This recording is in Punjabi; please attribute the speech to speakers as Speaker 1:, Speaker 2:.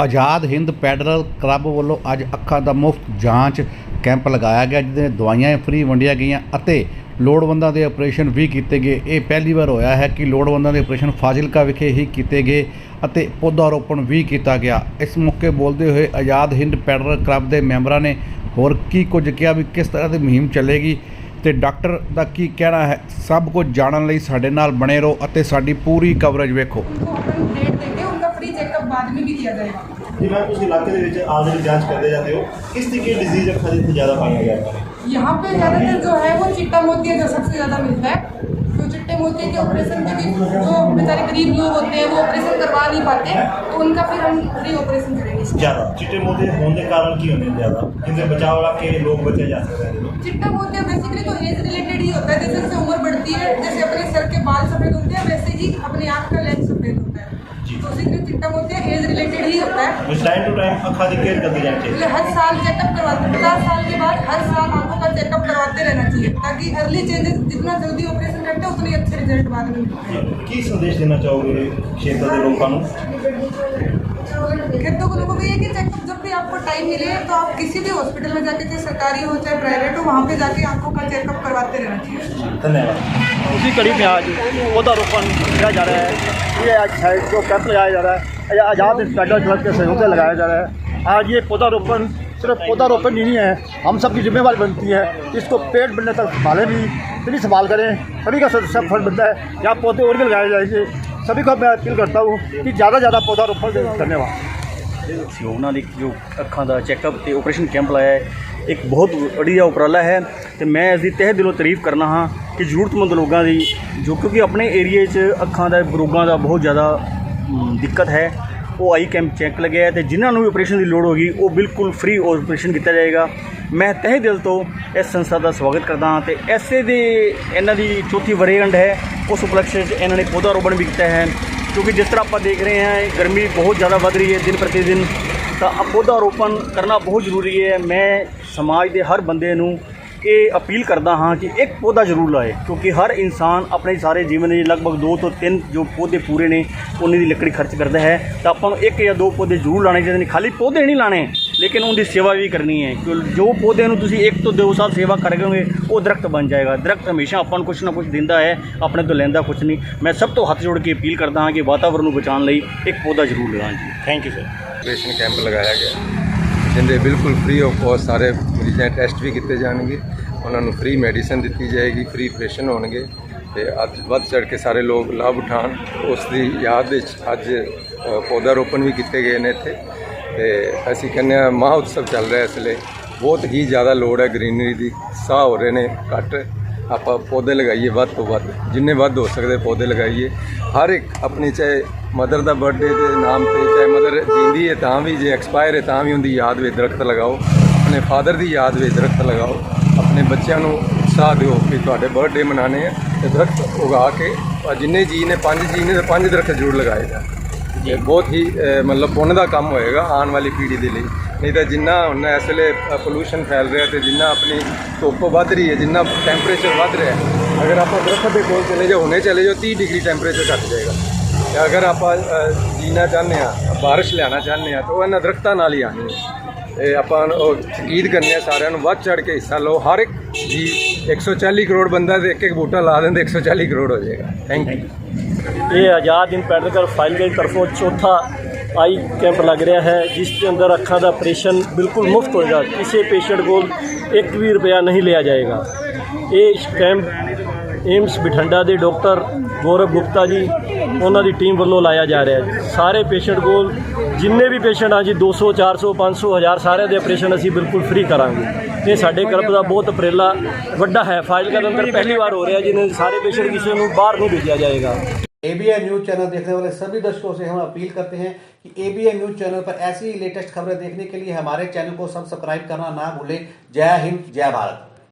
Speaker 1: ਆਜ਼ਾਦ ਹਿੰਦ ਪੈਡਰਲ ਕਲੱਬ ਵੱਲੋਂ ਅੱਜ ਅੱਖਾਂ ਦਾ ਮੁਫਤ ਜਾਂਚ ਕੈਂਪ ਲਗਾਇਆ ਗਿਆ, ਜਿਹਦੇ ਦਵਾਈਆਂ ਫ੍ਰੀ ਵੰਡੀਆਂ ਗਈਆਂ ਅਤੇ ਲੋੜਵੰਦਾਂ ਦੇ ਆਪਰੇਸ਼ਨ ਵੀ ਕੀਤੇ ਗਏ। ਇਹ ਪਹਿਲੀ ਵਾਰ ਹੋਇਆ ਹੈ ਕਿ ਲੋੜਵੰਦਾਂ ਦੇ ਆਪਰੇਸ਼ਨ ਫਾਜ਼ਿਲਕਾ ਵਿਖੇ ਹੀ ਕੀਤੇ ਗਏ ਅਤੇ ਪੌਦਾ ਰੋਪਣ ਵੀ ਕੀਤਾ ਗਿਆ। ਇਸ ਮੌਕੇ ਬੋਲਦੇ ਹੋਏ ਆਜ਼ਾਦ ਹਿੰਦ ਪੈਡਰਲ ਕਲੱਬ ਦੇ ਮੈਂਬਰਾਂ ਨੇ ਹੋਰ ਕੀ ਕੁਝ ਕਿਹਾ ਵੀ ਕਿਸ ਤਰ੍ਹਾਂ ਦੀ ਮੁਹਿੰਮ ਚੱਲੇਗੀ ਤੇ ਡਾਕਟਰ ਦਾ ਕੀ ਕਹਿਣਾ ਹੈ, ਸਭ ਕੁਝ ਜਾਣਨ ਲਈ ਸਾਡੇ ਨਾਲ ਬਣੇ ਰਹੋ ਅਤੇ ਸਾਡੀ ਪੂਰੀ ਕਵਰੇਜ ਵੇਖੋ।
Speaker 2: बाद में भी दिया जाएगा।
Speaker 3: जी मैम उस इलाके के जाँच करते जाते हो किस डिज़ीज़ अखा जितनी ज़्यादा पाया गया
Speaker 2: यहाँ पे ज़्यादातर जो है वो चिट्टा जो सबसे ज़्यादा मिलता है। चिट्टे मोतिया के ऑपरेशन के जो बेचारे गरीब लोग होते हैं वो ऑपरेशन करवा नहीं पाते तो उनका फिर हम फ्री ऑपरेशन करेंगे।
Speaker 3: ज़्यादा। चिट्टे होने के कारण क्यों होने ज़्यादा? जिनसे बचाव के लोग बचे जा सकते हैं।
Speaker 2: चिट्टा मोतिया बेसिकली तो एज रिलेटेड ही होता है जैसे जैसे उम्र बढ़ती है जैसे अपने सर के बाल सफ़ेद होते हैं वैसे ही अपने आँख का तो उसी लिए चिट्टा मोतिया एज रिलेटेड ही होता है
Speaker 3: ਵਿੱਚ ਟਾਈਮ ਟੂ ਟਾਈਮ ਅੱਖਾਂ ਦੀ ਕੇਅਰ ਕਰਦੇ ਜਾਣੀ ਚਾਹੀਦੀ
Speaker 2: इसलिए हर साल चेकअप करवाते पचास साल के बाद हर साल आंखों का चेकअप करवाते रहना चाहिए ताकि अर्ली चेंजेस जितना जल्दी ऑपरेशन करते हैं उतने अच्छे रिजल्ट बाद में मिलते
Speaker 3: ਹੈ ਕੀ ਸੰਦੇਸ਼ ਦੇਣਾ ਚਾਹੋਗੇ ਖੇਤਰ ਦੇ ਲੋਕਾਂ ਨੂੰ
Speaker 2: हैं खेतों को लोगों को ये है कि चेकअप जब भी आपको दवाई मिले तो आप किसी भी हॉस्पिटल में जाके चाहे सरकारी हो चाहे प्राइवेट हो वहाँ पे जाके आँखों का चेकअप करवाते रहना चाहिए।
Speaker 3: धन्यवाद।
Speaker 4: उसी कड़ी में आज पौधारोपण किया जा रहा है। ये आज साइड जो कैंप लगाया जा रहा है आज़ाद इंस्पेक्टर क्लब के सहयोग से लगाया जा रहा है। आज ये पौधारोपण सिर्फ़ पौधारोपण ही नहीं है हम सब की जिम्मेवारी बनती है। इसको पेड़ बनने तक संभालें भी इतनी संभाल करें सभी का सब फल बनता है। या पौधे और भी लगाए जाएँगे। सभी को मैं अपील करता हूँ कि ज़्यादा ज़्यादा पौधा रोपण धन्यवाद।
Speaker 5: ਸੀ। ਉਹਨਾਂ ਦੀ ਜੋ ਅੱਖਾਂ ਦਾ ਚੈੱਕਅਪ ਤੇ ਆਪਰੇਸ਼ਨ ਕੈਂਪ ਲਾਇਆ ਹੈ। ਇੱਕ ਬਹੁਤ ਵਧੀਆ ਉਪਰਾਲਾ ਹੈ ਤੇ ਮੈਂ ਇਸ ਦੀ ਤਹਿ ਦਿਲੋਂ ਤਾਰੀਫ ਕਰਨਾ ਹਾਂ ਕਿ ਜ਼ਰੂਰਤਮੰਦ ਲੋਕਾਂ ਦੀ, ਜੋ ਕਿਉਂਕਿ ਆਪਣੇ ਏਰੀਏ 'ਚ ਅੱਖਾਂ ਦਾ, ਰੋਗਾਂ ਦਾ ਬਹੁਤ ਜ਼ਿਆਦਾ ਦਿੱਕਤ ਹੈ, ਉਹ ਆਈ ਕੈਂਪ ਚੈੱਕ ਲੱਗਿਆ ਹੈ ਤੇ ਜਿਨ੍ਹਾਂ ਨੂੰ ਵੀ ਆਪਰੇਸ਼ਨ ਦੀ ਲੋੜ ਹੋਗੀ ਉਹ ਬਿਲਕੁਲ ਫ੍ਰੀ ਆਪਰੇਸ਼ਨ ਕੀਤਾ ਜਾਏਗਾ। ਮੈਂ ਤਹਿ ਦਿਲ ਤੋਂ ਇਸ ਸੰਸਥਾ ਦਾ ਸਵਾਗਤ ਕਰਦਾ ਹਾਂ ਤੇ ਐਸੇ ਦੇ ਇਹਨਾਂ ਦੀ ਚੌਥੀ ਵਰੇਗੰਢ ਹੈ। ਉਸ ਉਪਲਕਸ਼ 'ਚ ਇਹਨਾਂ ਨੇ ਪੌਦਾ ਰੋਪਣ ਵੀ ਕੀਤਾ ਹੈ। ਕਿਉਂਕਿ ਜਿਸ ਤਰ੍ਹਾਂ ਆਪਾਂ ਦੇਖ ਰਹੇ ਹਾਂ ਗਰਮੀ ਬਹੁਤ ਜ਼ਿਆਦਾ ਵੱਧ ਰਹੀ ਹੈ ਦਿਨ ਪ੍ਰਤੀ ਦਿਨ, ਤਾਂ ਆਹ ਪੌਦਾ ਰੋਪਣ ਕਰਨਾ ਬਹੁਤ ਜ਼ਰੂਰੀ ਹੈ। ਮੈਂ ਸਮਾਜ ਦੇ ਹਰ ਬੰਦੇ ਨੂੰ ਇਹ ਅਪੀਲ ਕਰਦਾ ਹਾਂ ਕਿ ਇੱਕ ਪੌਦਾ ਜ਼ਰੂਰ ਲਾਏ, ਕਿਉਂਕਿ ਹਰ ਇਨਸਾਨ ਆਪਣੇ ਸਾਰੇ ਜੀਵਨ ਦੇ ਲਗਭਗ 2 ਤੋਂ 3 ਜੋ ਪੌਦੇ ਪੂਰੇ ਨੇ, ਉਹਨਾਂ ਦੀ ਲੱਕੜੀ ਖਰਚ ਕਰਦਾ ਹੈ। ਤਾਂ ਆਪਾਂ ਨੂੰ ਇੱਕ ਜਾਂ ਦੋ ਪੌਦੇ ਜ਼ਰੂਰ ਲਾਣੇ ਚਾਹੀਦੇ ਨੇ। ਖਾਲੀ ਪੌਦੇ ਨਹੀਂ ਲਾਣੇ। ਲੇਕਿਨ ਉਹਦੀ ਸੇਵਾ ਵੀ ਕਰਨੀ ਹੈ ਕਿਉਂ ਜੋ ਪੌਦੇ ਨੂੰ ਤੁਸੀਂ ਇੱਕ ਤੋਂ ਦੋ ਸਾਲ ਸੇਵਾ ਕਰੋਗੇ ਉਹ ਦਰਖਤ ਬਣ ਜਾਏਗਾ। ਦਰਖਤ ਹਮੇਸ਼ਾ ਆਪਾਂ ਨੂੰ ਕੁਝ ਨਾ ਕੁਝ ਦਿੰਦਾ ਹੈ ਆਪਣੇ ਤੋਂ ਲੈਂਦਾ ਕੁਝ ਨਹੀਂ। ਮੈਂ ਸਭ ਤੋਂ ਹੱਥ ਜੋੜ ਕੇ ਅਪੀਲ ਕਰਦਾ ਹਾਂ ਕਿ ਵਾਤਾਵਰਣ ਨੂੰ ਬਚਾਉਣ ਲਈ ਇੱਕ ਪੌਦਾ ਜ਼ਰੂਰ ਲਗਾਉਣ ਜੀ। Thank you sir
Speaker 6: operation camp ਲਗਾਇਆ ਗਿਆ। ਜਿਹਦੇ ਬਿਲਕੁਲ ਫ੍ਰੀ ਆਫ ਕੋਸਟ ਸਾਰੇ ਮਰੀਜ਼ਾਂ ਟੈਸਟ ਵੀ ਕੀਤੇ ਜਾਣਗੇ। ਉਹਨਾਂ ਨੂੰ ਫ੍ਰੀ ਮੈਡੀਸਨ ਦਿੱਤੀ ਜਾਏਗੀ ਫ੍ਰੀ ਆਪਰੇਸ਼ਨ ਹੋਣਗੇ। ਤੇ ਅੱਜ ਵੱਧ ਚੜ ਕੇ ਸਾਰੇ ਲੋਕ ਲਾਭ ਉਠਾਉਣ। ਉਸ ਦੀ ਯਾਦ ਵਿੱਚ ਅੱਜ ਪੌਦਾ ਰੋਪਣ ਵੀ ਕੀਤੇ ਗਏ ਨੇ ਇੱਥੇ। ਤੇ ਅਸੀਂ ਕਹਿੰਦੇ ਹਾਂ ਮਹਾਂ ਉਤਸਵ ਚੱਲ ਰਿਹਾ ਇਸ ਲਈ। ਬਹੁਤ ਹੀ ਜ਼ਿਆਦਾ ਲੋੜ ਹੈ ਗ੍ਰੀਨਰੀ ਦੀ। ਸਾਹ ਹੋ ਰਹੇ ਨੇ, ਘੱਟ। ਆਪਾਂ ਪੌਦੇ ਲਗਾਈਏ ਵੱਧ ਤੋਂ ਵੱਧ। ਜਿੰਨੇ ਵੱਧ ਹੋ ਸਕਦੇ ਪੌਦੇ ਲਗਾਈਏ। ਹਰ ਇੱਕ ਆਪਣੀ ਚਾਹੇ ਮਦਰ ਦਾ ਬਰਥਡੇ ਦੇ ਨਾਮ ਤੇ, ਚਾਹੇ ਮਦਰ ਜਿੰਦੀ ਹੈ ਤਾਂ ਵੀ, ਜੇ ਐਕਸਪਾਇਰ ਹੈ ਤਾਂ ਵੀ ਉਹਦੀ ਯਾਦ ਵਿੱਚ ਦਰਖਤ ਲਗਾਓ। ਆਪਣੇ ਫਾਦਰ ਦੀ ਯਾਦ ਵਿੱਚ ਦਰਖਤ ਲਗਾਓ। ਆਪਣੇ ਬੱਚਿਆਂ ਨੂੰ ਉਤਸ਼ਾਹ ਦਿਓ ਕਿ ਤੁਹਾਡੇ ਬਰਥਡੇ ਮਨਾਣੇ ਆ ਤੇ ਦਰਖਤ ਉਗਾ ਕੇ ਜਿੰਨੇ ਜੀ ਨੇ, ਪੰਜ ਜੀ ਨੇ ਤਾਂ ਪੰਜ ਦਰਖਤ ਜ਼ਰੂਰ ਲਗਾਏ ਜਾਣ। ਇਹ ਬਹੁਤ ਹੀ ਮਤਲਬ ਪੁੰਨ ਦਾ ਕੰਮ ਹੋਏਗਾ ਆਉਣ ਵਾਲੀ ਪੀੜ੍ਹੀ ਦੇ ਲਈ। ਨਹੀਂ ਤਾਂ ਜਿੰਨਾ ਹੁਣ ਇਸ ਵੇਲੇ ਪੋਲੂਸ਼ਨ ਫੈਲ ਰਿਹਾ ਤੇ ਜਿੰਨਾ ਆਪਣੀ ਧੁੱਪ ਵੱਧ ਰਹੀ ਹੈ, ਜਿੰਨਾ ਟੈਂਪਰੇਚਰ ਵੱਧ ਰਿਹਾ ਅਗਰ ਆਪਾਂ ਦਰਖਤ ਦੇ ਕੋਲ ਚਲੇ ਜਾਓ, ਹੁਣੇ ਚਲੇ ਜਾਓ 30 ਡਿਗਰੀ ਟੈਂਪਰੇਚਰ ਘਟ ਜਾਏਗਾ। ਤੇ ਅਗਰ ਆਪਾਂ ਜੀਣਾ ਚਾਹੁੰਦੇ ਆ ਬਾਰਿਸ਼ ਲਿਆਉਣਾ ਚਾਹੁੰਦੇ ਆ ਤਾਂ ਉਹ ਇਹਨਾਂ ਦਰਖਤਾਂ ਨਾਲ ਹੀ ਆਣੀ ਹੈ। ਤੇ ਆਪਾਂ ਉਹ ਤਕੀਦ ਕਰਨੀ ਹੈ ਸਾਰਿਆਂ ਨੂੰ, ਵੱਧ ਚੜ ਕੇ ਹਿੱਸਾ ਲਓ, ਹਰ ਇੱਕ ਜੀ 140 ਕਰੋੜ ਬੰਦਾ ਤੇ ਇੱਕ ਇੱਕ ਬੂਟਾ ਲਾ ਦਿੰਦੇ 140 ਕਰੋੜ ਹੋ ਜਾਏਗਾ ਥੈਂਕ ਯੂ
Speaker 4: ਇਹ ਆਜ਼ਾਦ ਹਿੰਦ ਪੈਡਲ ਕਰ ਫਾਈਲ ਦੀ ਤਰਫੋਂ ਚੌਥਾ ਆਈ ਕੈਂਪ ਲੱਗ ਰਿਹਾ ਹੈ ਜਿਸ ਦੇ ਅੰਦਰ ਅੱਖਾਂ ਦਾ ਆਪਰੇਸ਼ਨ ਬਿਲਕੁਲ ਮੁਫਤ ਹੋਏਗਾ ਕਿਸੇ ਪੇਸ਼ੈਂਟ ਕੋਲ ਇੱਕ ਵੀ ਰੁਪਇਆ ਨਹੀਂ ਲਿਆ ਜਾਏਗਾ ਇਹ ਕੈਂਪ ਏਮਸ ਬਠਿੰਡਾ ਦੇ ਡਾਕਟਰ ਗੌਰਵ ਗੁਪਤਾ ਜੀ ਉਹਨਾਂ ਦੀ ਟੀਮ ਵੱਲੋਂ ਲਾਇਆ ਜਾ ਰਿਹਾ ਹੈ ਸਾਰੇ ਪੇਸ਼ੈਂਟ ਕੋਲ ਜਿੰਨੇ ਵੀ ਪੇਸ਼ੈਂਟ ਆ ਜੀ 200 400 500 1000 ਸਾਰਿਆਂ ਦੇ ਆਪਰੇਸ਼ਨ ਅਸੀਂ ਬਿਲਕੁਲ ਫ੍ਰੀ ਕਰਾਂਗੇ ਇਹ ਸਾਡੇ ਕਲੱਬ ਦਾ ਬਹੁਤ ਉਪਰਾਲਾ ਵੱਡਾ ਹੈ ਫਾਈਲ ਦੇ ਅੰਦਰ ਪਹਿਲੀ ਵਾਰ ਹੋ ਰਿਹਾ ਜਿਹਨੇ ਸਾਰੇ ਪੇਸ਼ੈਂਟ ਕਿਸੇ ਨੂੰ ਬਾਹਰ नहीं भेजा जाएगा
Speaker 1: एबीएन न्यूज चैनल देखने वाले सभी दर्शकों से हम अपील करते हैं कि एबीएन न्यूज चैनल पर ऐसी लेटेस्ट खबरें देखने के लिए हमारे चैनल को सब्सक्राइब करना ना भूलें जय हिंद जय भारत